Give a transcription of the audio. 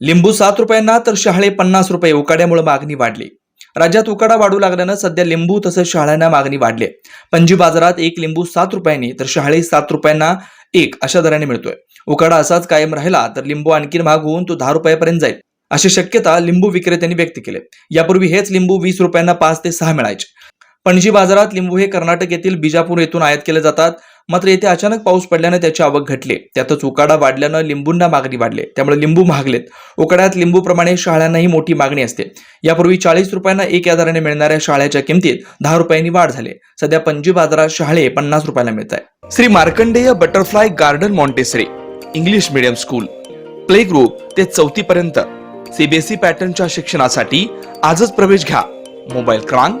लिंबू सात रुपयांना तर शहाळे पन्नास रुपये. उकाड्यामुळे मागणी वाढली. राज्यात उकाडा वाढू लागल्यानं सध्या लिंबू तसंच शहाळ्यांना मागणी वाढली पणजी बाजारात एक लिंबू सात रुपयांनी तर शहाळे सात रुपयांना एक अशा दराने मिळतोय. उकाडा असाच कायम राहिला तर लिंबू आणखी महाग होऊन तो दहा रुपयापर्यंत जाईल. अशी शक्यता लिंबू विक्रेत्यांनी व्यक्त केली यापूर्वी हेच लिंबू वीस रुपयांना पाच ते सहा मिळायचे. पणजी बाजारात लिंबू हे कर्नाटक येथील बिजापूर येथून आयात केले जातात. मात्र येथे अचानक पाऊस पडल्याने त्याची आवक घटली. त्यातच उकाडा वाढल्यानं लिंबूंना मागणी वाढली. त्यामुळे लिंबू महागलेत. उकाड्यात लिंबूप्रमाणे शाळ्यांनाही मोठी मागणी असते. यापूर्वी चाळीस रुपयांना एक आधाराने मिळणाऱ्या शाळ्याच्या किमतीत दहा रुपयांनी वाढ झाली. सध्या पणजी बाजारात शाळे पन्नास रुपयाला मिळत आहे Shri Markandey butterfly garden montessori English medium school. Play group ते चौथी पर्यंत सीबीएसई पॅटर्नच्या शिक्षणासाठी आजच प्रवेश घ्या. मोबाईल क्रमांक